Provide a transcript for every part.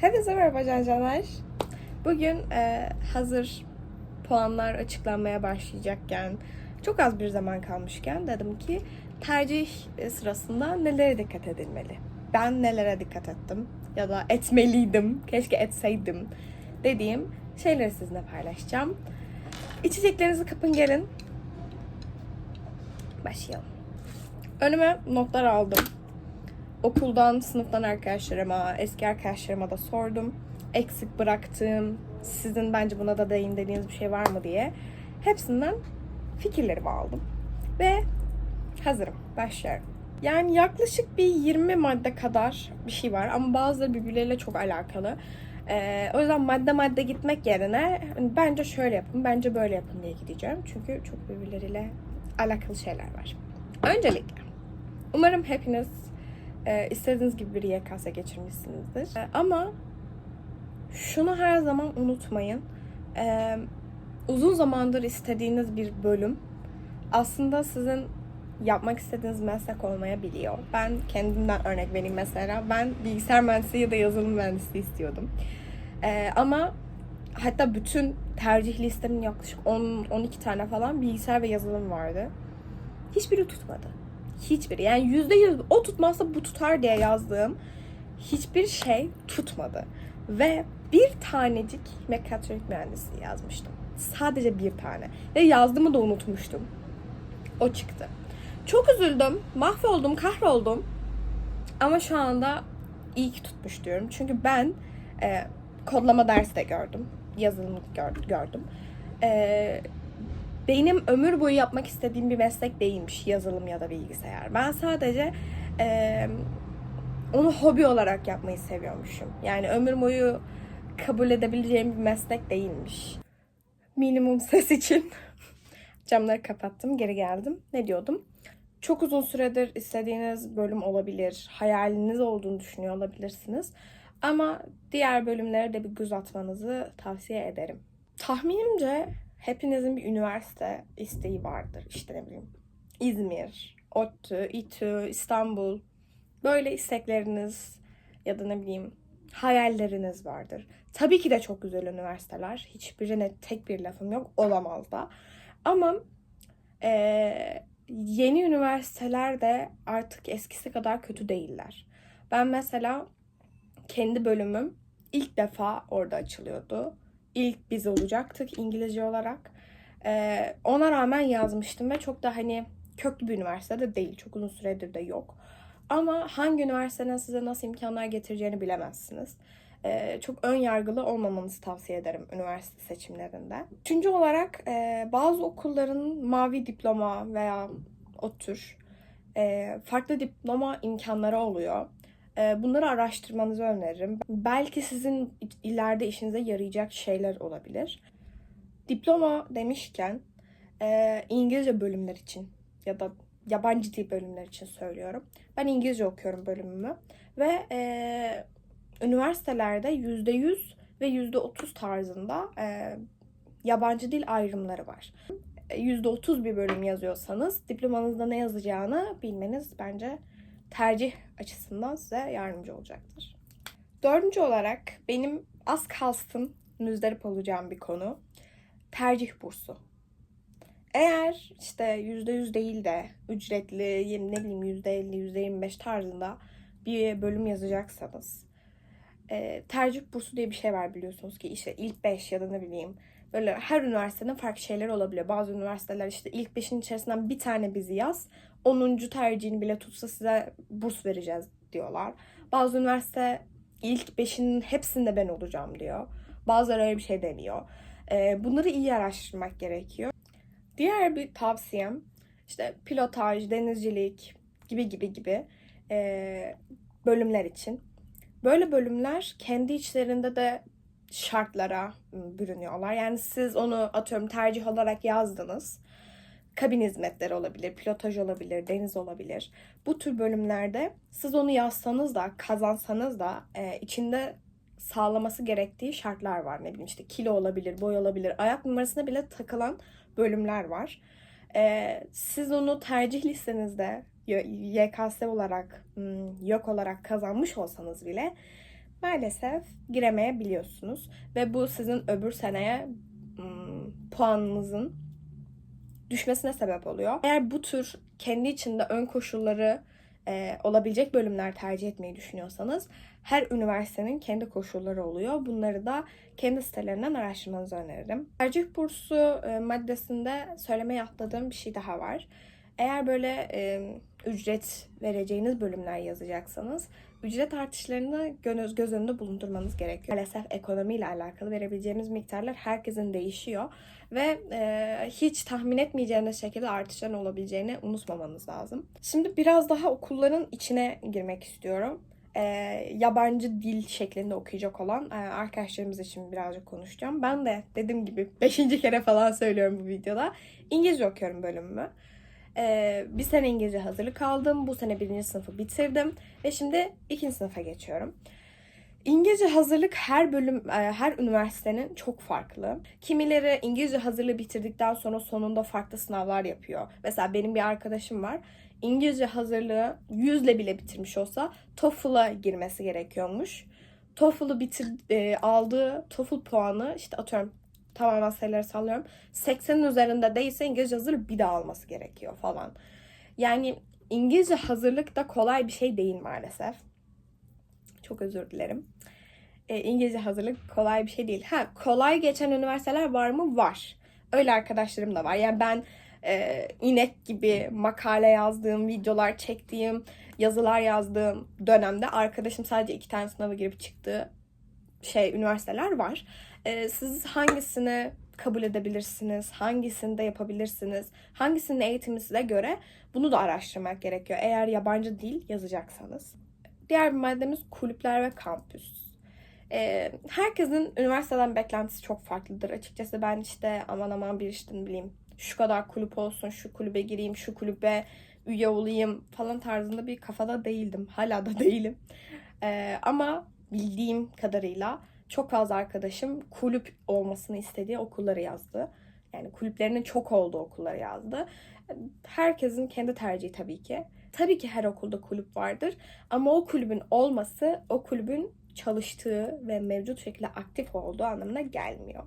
Hepinize merhaba Cancaner. Bugün e, hazır puanlar açıklanmaya başlayacakken, çok az bir zaman kalmışken dedim ki tercih sırasında nelere dikkat edilmeli? Ben nelere dikkat ettim ya da etmeliydim, keşke etseydim dediğim şeyleri sizinle paylaşacağım. İçeceklerinizi kapın gelin. Başlayalım. Önüme notlar aldım. Okuldan, sınıftan arkadaşlarıma, eski arkadaşlarıma da sordum. Eksik bıraktığım, sizin bence buna da değin dediğiniz bir şey var mı diye. Hepsinden fikirlerimi aldım. Ve hazırım. Başlıyorum. Yani yaklaşık bir 20 madde kadar bir şey var ama bazıları birbirleriyle çok alakalı. Ee, o yüzden madde madde gitmek yerine hani bence şöyle yapın, bence böyle yapın diye gideceğim. Çünkü çok birbirleriyle alakalı şeyler var. Öncelikle umarım hepiniz e, istediğiniz gibi bir YKS geçirmişsinizdir. E, ama şunu her zaman unutmayın. E, uzun zamandır istediğiniz bir bölüm aslında sizin yapmak istediğiniz meslek olmayabiliyor. Ben kendimden örnek vereyim mesela. Ben bilgisayar mühendisliği ya da yazılım mühendisliği istiyordum. E, ama hatta bütün tercih listemin yaklaşık 10-12 tane falan bilgisayar ve yazılım vardı. Hiçbiri tutmadı. Hiçbiri. Yani yüzde yüz o tutmazsa bu tutar diye yazdığım hiçbir şey tutmadı. Ve bir tanecik mekatronik mühendisliği yazmıştım. Sadece bir tane. Ve yazdığımı da unutmuştum. O çıktı. Çok üzüldüm. Mahvoldum, kahroldum. Ama şu anda iyi ki tutmuş diyorum. Çünkü ben e, kodlama dersi de gördüm. Yazılım gör- gördüm. E, benim ömür boyu yapmak istediğim bir meslek değilmiş yazılım ya da bilgisayar. Ben sadece e, onu hobi olarak yapmayı seviyormuşum. Yani ömür boyu kabul edebileceğim bir meslek değilmiş. Minimum ses için camları kapattım, geri geldim. Ne diyordum? Çok uzun süredir istediğiniz bölüm olabilir, hayaliniz olduğunu düşünüyor olabilirsiniz. Ama diğer bölümlere de bir göz atmanızı tavsiye ederim. Tahminimce hepinizin bir üniversite isteği vardır. İşte ne bileyim İzmir, ODTÜ, İTÜ, İstanbul. Böyle istekleriniz ya da ne bileyim hayalleriniz vardır. Tabii ki de çok güzel üniversiteler. Hiçbirine tek bir lafım yok. Olamaz da. Ama eee, yeni üniversiteler de artık eskisi kadar kötü değiller. Ben mesela kendi bölümüm ilk defa orada açılıyordu. İlk biz olacaktık İngilizce olarak. Ee, ona rağmen yazmıştım ve çok da hani köklü bir üniversitede değil. Çok uzun süredir de yok. Ama hangi üniversitenin size nasıl imkanlar getireceğini bilemezsiniz. Ee, çok ön yargılı olmamanızı tavsiye ederim üniversite seçimlerinde. Üçüncü olarak e, bazı okulların mavi diploma veya o tür e, farklı diploma imkanları oluyor. E, bunları araştırmanızı öneririm. Belki sizin ileride işinize yarayacak şeyler olabilir. Diploma demişken e, İngilizce bölümler için ya da yabancı dil bölümler için söylüyorum. Ben İngilizce okuyorum bölümümü ve e, üniversitelerde %100 ve %30 tarzında e, yabancı dil ayrımları var. %30 bir bölüm yazıyorsanız diplomanızda ne yazacağını bilmeniz bence tercih açısından size yardımcı olacaktır. Dördüncü olarak benim az kalsın müzdarip olacağım bir konu tercih bursu. Eğer işte %100 değil de ücretli ne bileyim %50, %25 tarzında bir bölüm yazacaksanız e, tercih bursu diye bir şey var biliyorsunuz ki işte ilk 5 ya da ne bileyim böyle her üniversitenin farklı şeyleri olabiliyor. Bazı üniversiteler işte ilk 5'in içerisinden bir tane bizi yaz 10. tercihini bile tutsa size burs vereceğiz diyorlar. Bazı üniversite ilk 5'in hepsinde ben olacağım diyor. Bazıları öyle bir şey demiyor. Ee, bunları iyi araştırmak gerekiyor. Diğer bir tavsiyem işte pilotaj, denizcilik gibi gibi gibi ee, bölümler için. Böyle bölümler kendi içlerinde de şartlara bürünüyorlar. Yani siz onu atıyorum tercih olarak yazdınız kabin hizmetleri olabilir, pilotaj olabilir, deniz olabilir. Bu tür bölümlerde siz onu yazsanız da, kazansanız da e, içinde sağlaması gerektiği şartlar var. Ne bileyim işte kilo olabilir, boy olabilir, ayak numarasına bile takılan bölümler var. E, siz onu tercih listenizde YKS olarak, yok olarak kazanmış olsanız bile maalesef giremeyebiliyorsunuz. Ve bu sizin öbür seneye hmm, puanınızın düşmesine sebep oluyor. Eğer bu tür kendi içinde ön koşulları e, olabilecek bölümler tercih etmeyi düşünüyorsanız her üniversitenin kendi koşulları oluyor. Bunları da kendi sitelerinden araştırmanızı öneririm. Tercih bursu e, maddesinde söylemeye atladığım bir şey daha var. Eğer böyle e, ücret vereceğiniz bölümler yazacaksanız ücret artışlarını göz, göz önünde bulundurmanız gerekiyor. Maalesef ekonomiyle alakalı verebileceğimiz miktarlar herkesin değişiyor ve e, hiç tahmin etmeyeceğiniz şekilde artışların olabileceğini unutmamanız lazım. Şimdi biraz daha okulların içine girmek istiyorum. E, yabancı dil şeklinde okuyacak olan e, arkadaşlarımız için birazcık konuşacağım. Ben de dediğim gibi 5. kere falan söylüyorum bu videoda. İngilizce okuyorum bölümümü. Ee, bir sene İngilizce hazırlık aldım. Bu sene birinci sınıfı bitirdim. Ve şimdi ikinci sınıfa geçiyorum. İngilizce hazırlık her bölüm, e, her üniversitenin çok farklı. Kimileri İngilizce hazırlığı bitirdikten sonra sonunda farklı sınavlar yapıyor. Mesela benim bir arkadaşım var. İngilizce hazırlığı yüzle bile bitirmiş olsa TOEFL'a girmesi gerekiyormuş. TOEFL'ı bitir, e, aldığı TOEFL puanı işte atıyorum tamamen sayıları sallıyorum. 80'in üzerinde değilse İngilizce hazırlık bir daha alması gerekiyor falan. Yani İngilizce hazırlık da kolay bir şey değil maalesef. Çok özür dilerim. E, İngilizce hazırlık kolay bir şey değil. Ha kolay geçen üniversiteler var mı? Var. Öyle arkadaşlarım da var. Yani ben e, inek gibi makale yazdığım, videolar çektiğim, yazılar yazdığım dönemde arkadaşım sadece iki tane sınava girip çıktığı şey üniversiteler var. E, siz hangisini kabul edebilirsiniz, hangisini de yapabilirsiniz, hangisinin eğitimi size göre bunu da araştırmak gerekiyor. Eğer yabancı dil yazacaksanız. Diğer bir maddemiz kulüpler ve kampüs. Ee, herkesin üniversiteden beklentisi çok farklıdır. Açıkçası ben işte aman aman bir işte bileyim şu kadar kulüp olsun, şu kulübe gireyim, şu kulübe üye olayım falan tarzında bir kafada değildim. Hala da değilim. Ee, ama bildiğim kadarıyla çok fazla arkadaşım kulüp olmasını istediği okulları yazdı. Yani kulüplerinin çok olduğu okulları yazdı. Herkesin kendi tercihi tabii ki. Tabii ki her okulda kulüp vardır ama o kulübün olması o kulübün çalıştığı ve mevcut şekilde aktif olduğu anlamına gelmiyor.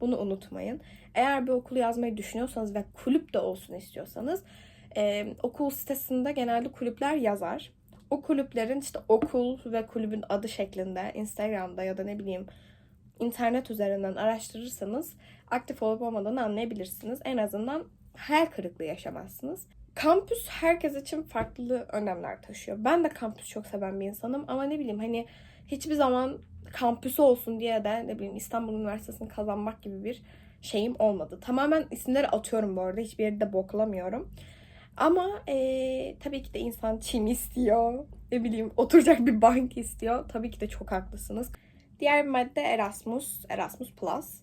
Bunu unutmayın. Eğer bir okulu yazmayı düşünüyorsanız ve kulüp de olsun istiyorsanız e, okul sitesinde genelde kulüpler yazar. O kulüplerin işte okul ve kulübün adı şeklinde Instagram'da ya da ne bileyim internet üzerinden araştırırsanız aktif olup olmadığını anlayabilirsiniz. En azından hayal kırıklığı yaşamazsınız. Kampüs herkes için farklı önemler taşıyor. Ben de kampüs çok seven bir insanım ama ne bileyim hani hiçbir zaman kampüsü olsun diye de ne bileyim İstanbul Üniversitesi'ni kazanmak gibi bir şeyim olmadı. Tamamen isimleri atıyorum bu arada. Hiçbir yerde boklamıyorum. Ama ee, tabii ki de insan çim istiyor. Ne bileyim oturacak bir bank istiyor. Tabii ki de çok haklısınız. Diğer bir madde Erasmus. Erasmus Plus.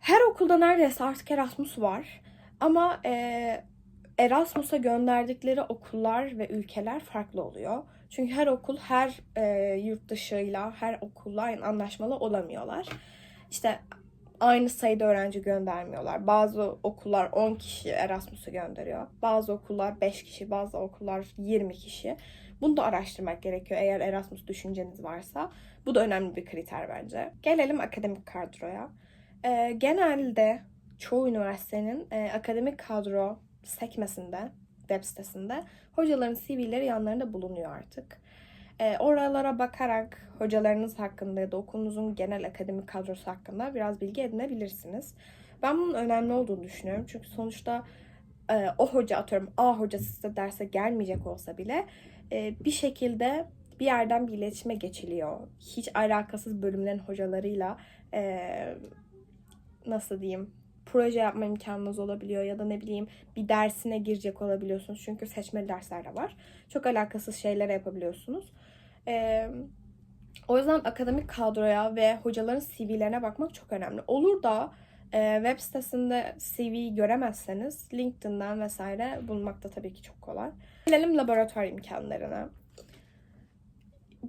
Her okulda neredeyse artık Erasmus var. Ama ee, Erasmus'a gönderdikleri okullar ve ülkeler farklı oluyor. Çünkü her okul her e, yurt dışıyla, her okulla anlaşmalı olamıyorlar. İşte aynı sayıda öğrenci göndermiyorlar. Bazı okullar 10 kişi Erasmus'a gönderiyor. Bazı okullar 5 kişi, bazı okullar 20 kişi. Bunu da araştırmak gerekiyor eğer Erasmus düşünceniz varsa. Bu da önemli bir kriter bence. Gelelim akademik kadroya. Ee, genelde çoğu üniversitenin e, akademik kadro sekmesinde, web sitesinde hocaların CV'leri yanlarında bulunuyor artık. E, oralara bakarak hocalarınız hakkında ya da okulunuzun genel akademik kadrosu hakkında biraz bilgi edinebilirsiniz. Ben bunun önemli olduğunu düşünüyorum. Çünkü sonuçta e, o hoca atıyorum A hocası size derse gelmeyecek olsa bile e, bir şekilde bir yerden bir iletişime geçiliyor. Hiç alakasız bölümlerin hocalarıyla e, nasıl diyeyim proje yapma imkanınız olabiliyor ya da ne bileyim bir dersine girecek olabiliyorsunuz. Çünkü seçmeli dersler de var. Çok alakasız şeyler yapabiliyorsunuz. Ee, o yüzden akademik kadroya ve hocaların CV'lerine bakmak çok önemli. Olur da e, web sitesinde CV göremezseniz LinkedIn'den vesaire bulmak da tabii ki çok kolay. Gelelim laboratuvar imkanlarına.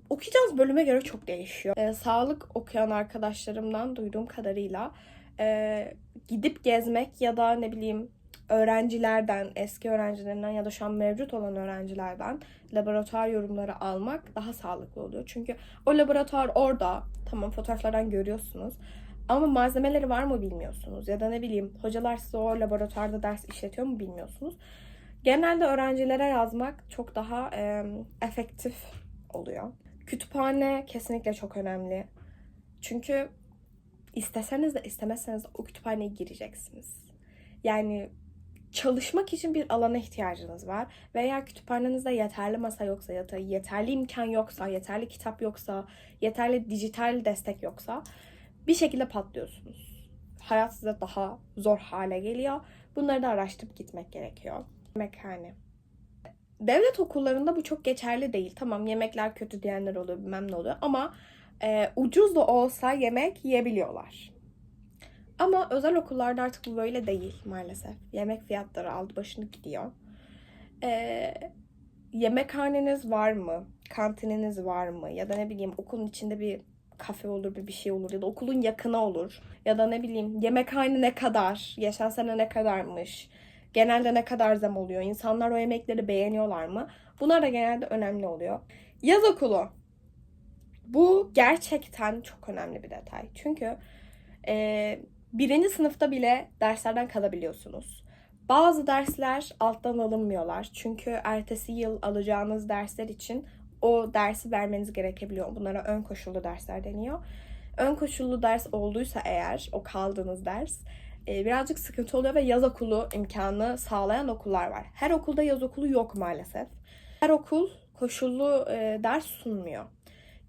Okuyacağınız bölüme göre çok değişiyor. Ee, sağlık okuyan arkadaşlarımdan duyduğum kadarıyla e, gidip gezmek ya da ne bileyim öğrencilerden, eski öğrencilerinden ya da şu an mevcut olan öğrencilerden laboratuvar yorumları almak daha sağlıklı oluyor. Çünkü o laboratuvar orada, tamam fotoğraflardan görüyorsunuz. Ama malzemeleri var mı bilmiyorsunuz. Ya da ne bileyim hocalar size o laboratuvarda ders işletiyor mu bilmiyorsunuz. Genelde öğrencilere yazmak çok daha e, efektif oluyor. Kütüphane kesinlikle çok önemli. Çünkü isteseniz de istemezseniz de o kütüphaneye gireceksiniz. Yani çalışmak için bir alana ihtiyacınız var. Ve eğer kütüphanenizde yeterli masa yoksa ya da yeterli imkan yoksa, yeterli kitap yoksa, yeterli dijital destek yoksa bir şekilde patlıyorsunuz. Hayat size daha zor hale geliyor. Bunları da araştırıp gitmek gerekiyor. Yemekhane. Devlet okullarında bu çok geçerli değil. Tamam yemekler kötü diyenler oluyor, bilmem ne oluyor ama e, ucuz da olsa yemek yiyebiliyorlar. Ama özel okullarda artık bu böyle değil maalesef. Yemek fiyatları aldı başını gidiyor. E, yemekhaneniz var mı? Kantininiz var mı? Ya da ne bileyim okulun içinde bir kafe olur, bir bir şey olur ya da okulun yakını olur. Ya da ne bileyim yemekhane ne kadar, geçen sene ne kadarmış, genelde ne kadar zam oluyor, insanlar o yemekleri beğeniyorlar mı? Bunlar da genelde önemli oluyor. Yaz okulu. Bu gerçekten çok önemli bir detay. Çünkü e, birinci sınıfta bile derslerden kalabiliyorsunuz. Bazı dersler alttan alınmıyorlar. Çünkü ertesi yıl alacağınız dersler için o dersi vermeniz gerekebiliyor. Bunlara ön koşullu dersler deniyor. Ön koşullu ders olduysa eğer o kaldığınız ders e, birazcık sıkıntı oluyor ve yaz okulu imkanı sağlayan okullar var. Her okulda yaz okulu yok maalesef. Her okul koşullu e, ders sunmuyor.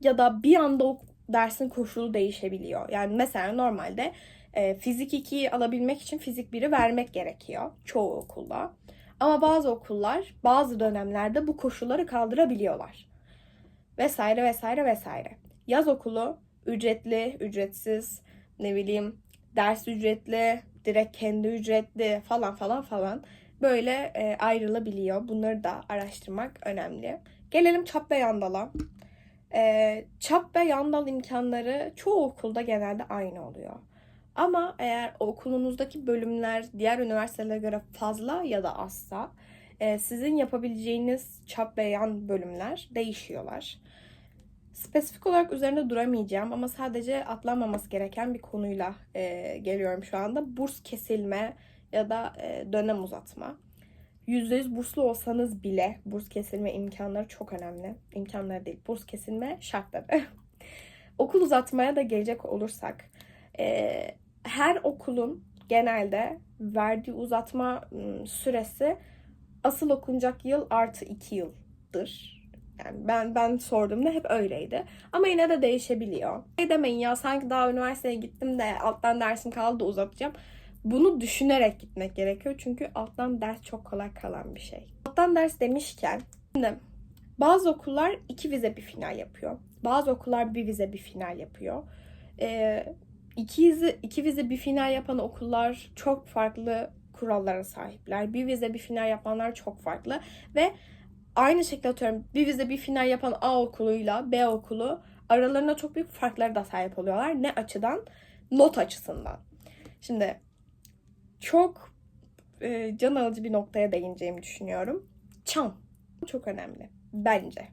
Ya da bir anda o dersin koşulu değişebiliyor. Yani mesela normalde e, fizik 2'yi alabilmek için fizik 1'i vermek gerekiyor çoğu okulda. Ama bazı okullar bazı dönemlerde bu koşulları kaldırabiliyorlar vesaire vesaire vesaire. Yaz okulu ücretli, ücretsiz, ne bileyim ders ücretli, direkt kendi ücretli falan falan falan böyle e, ayrılabiliyor. Bunları da araştırmak önemli. Gelelim çap ve yandala. E, çap ve yandal imkanları çoğu okulda genelde aynı oluyor. Ama eğer okulunuzdaki bölümler diğer üniversitelere göre fazla ya da azsa e, sizin yapabileceğiniz çap ve yan bölümler değişiyorlar. Spesifik olarak üzerinde duramayacağım ama sadece atlanmaması gereken bir konuyla e, geliyorum şu anda. Burs kesilme ya da e, dönem uzatma. %100 burslu olsanız bile burs kesilme imkanları çok önemli. İmkanları değil, burs kesilme şartları. Okul uzatmaya da gelecek olursak, e, her okulun genelde verdiği uzatma süresi asıl okunacak yıl artı 2 yıldır. Yani ben ben sorduğumda hep öyleydi. Ama yine de değişebiliyor. Ne demeyin ya sanki daha üniversiteye gittim de alttan dersim kaldı uzatacağım. Bunu düşünerek gitmek gerekiyor. Çünkü alttan ders çok kolay kalan bir şey. Alttan ders demişken şimdi bazı okullar iki vize bir final yapıyor. Bazı okullar bir vize bir final yapıyor. Ee, iki, vize, iki vize bir final yapan okullar çok farklı kurallara sahipler. Bir vize bir final yapanlar çok farklı ve aynı şekilde atıyorum bir vize bir final yapan A okuluyla B okulu aralarında çok büyük farkları da sahip oluyorlar. Ne açıdan? Not açısından. Şimdi çok e, can alıcı bir noktaya değineceğimi düşünüyorum. Çan. Çok önemli. Bence.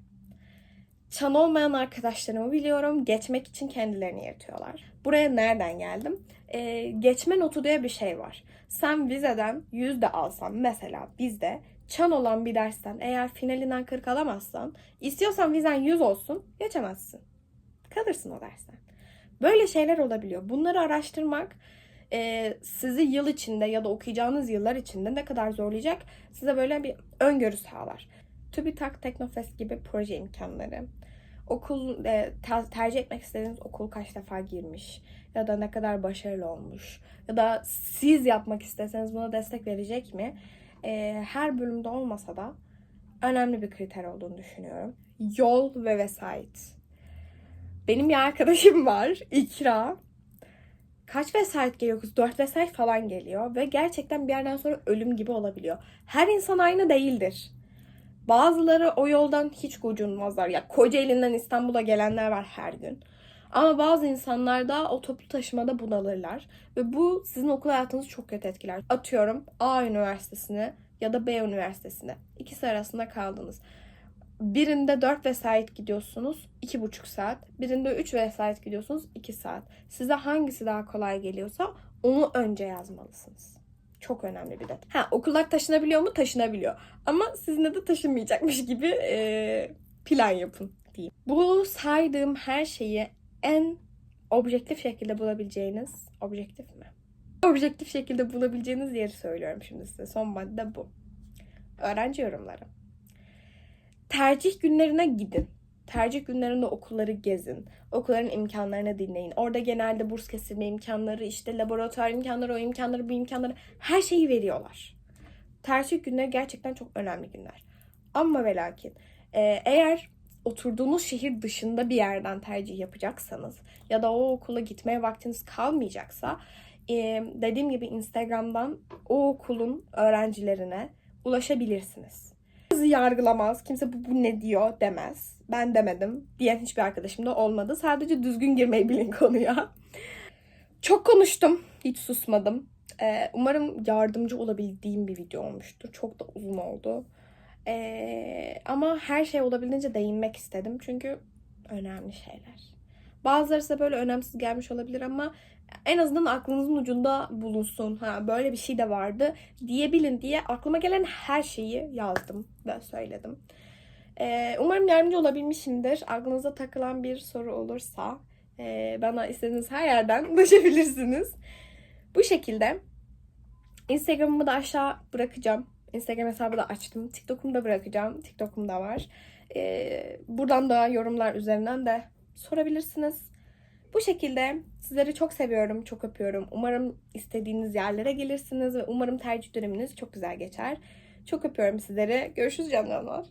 Çan olmayan arkadaşlarımı biliyorum. Geçmek için kendilerini yırtıyorlar. Buraya nereden geldim? Ee, geçme notu diye bir şey var. Sen vizeden 100 de alsan mesela bizde çan olan bir dersten eğer finalinden 40 alamazsan istiyorsan vizen 100 olsun geçemezsin. Kalırsın o dersten. Böyle şeyler olabiliyor. Bunları araştırmak e, sizi yıl içinde ya da okuyacağınız yıllar içinde ne kadar zorlayacak size böyle bir öngörü sağlar. TÜBİTAK, Teknofest gibi proje imkanları. Okul e, ter- tercih etmek istediğiniz okul kaç defa girmiş ya da ne kadar başarılı olmuş ya da siz yapmak isteseniz buna destek verecek mi? E, her bölümde olmasa da önemli bir kriter olduğunu düşünüyorum. Yol ve vesait. Benim bir arkadaşım var, İkra. Kaç vesait geliyor kız? 4 vesait falan geliyor ve gerçekten bir yerden sonra ölüm gibi olabiliyor. Her insan aynı değildir. Bazıları o yoldan hiç gocunmazlar. Ya Kocaeli'nden İstanbul'a gelenler var her gün. Ama bazı insanlar da o toplu taşımada bunalırlar. Ve bu sizin okul hayatınızı çok kötü etkiler. Atıyorum A üniversitesine ya da B üniversitesine. İkisi arasında kaldınız. Birinde 4 vesait gidiyorsunuz 2,5 saat. Birinde 3 vesait gidiyorsunuz 2 saat. Size hangisi daha kolay geliyorsa onu önce yazmalısınız. Çok önemli bir detay. Ha okullar taşınabiliyor mu? Taşınabiliyor. Ama sizinle de taşınmayacakmış gibi eee, plan yapın diyeyim. Bu saydığım her şeyi en objektif şekilde bulabileceğiniz, objektif mi? Objektif şekilde bulabileceğiniz yeri söylüyorum şimdi size. Son madde bu. Öğrenci yorumları. Tercih günlerine gidin. Tercih günlerinde okulları gezin. Okulların imkanlarını dinleyin. Orada genelde burs kesilme imkanları, işte laboratuvar imkanları, o imkanları, bu imkanları her şeyi veriyorlar. Tercih günleri gerçekten çok önemli günler. Ama ve lakin e, eğer oturduğunuz şehir dışında bir yerden tercih yapacaksanız ya da o okula gitmeye vaktiniz kalmayacaksa e, dediğim gibi Instagram'dan o okulun öğrencilerine ulaşabilirsiniz. Sizi yargılamaz. Kimse bu, bu ne diyor demez. Ben demedim. Diyen hiçbir arkadaşım da olmadı. Sadece düzgün girmeyi bilin konuya. Çok konuştum. Hiç susmadım. Ee, umarım yardımcı olabildiğim bir video olmuştur. Çok da uzun oldu. Ee, ama her şey olabildiğince değinmek istedim. Çünkü önemli şeyler. Bazıları size böyle önemsiz gelmiş olabilir ama en azından aklınızın ucunda bulunsun. Ha, böyle bir şey de vardı diyebilin diye aklıma gelen her şeyi yazdım ve söyledim. Ee, umarım yardımcı olabilmişimdir. Aklınıza takılan bir soru olursa e, bana istediğiniz her yerden ulaşabilirsiniz. Bu şekilde Instagram'ımı da aşağı bırakacağım. Instagram hesabı da açtım. TikTok'umu da bırakacağım. TikTok'um da var. Ee, buradan da yorumlar üzerinden de sorabilirsiniz. Bu şekilde sizleri çok seviyorum, çok öpüyorum. Umarım istediğiniz yerlere gelirsiniz ve umarım tercih döneminiz çok güzel geçer. Çok öpüyorum sizleri. Görüşürüz canlarlar.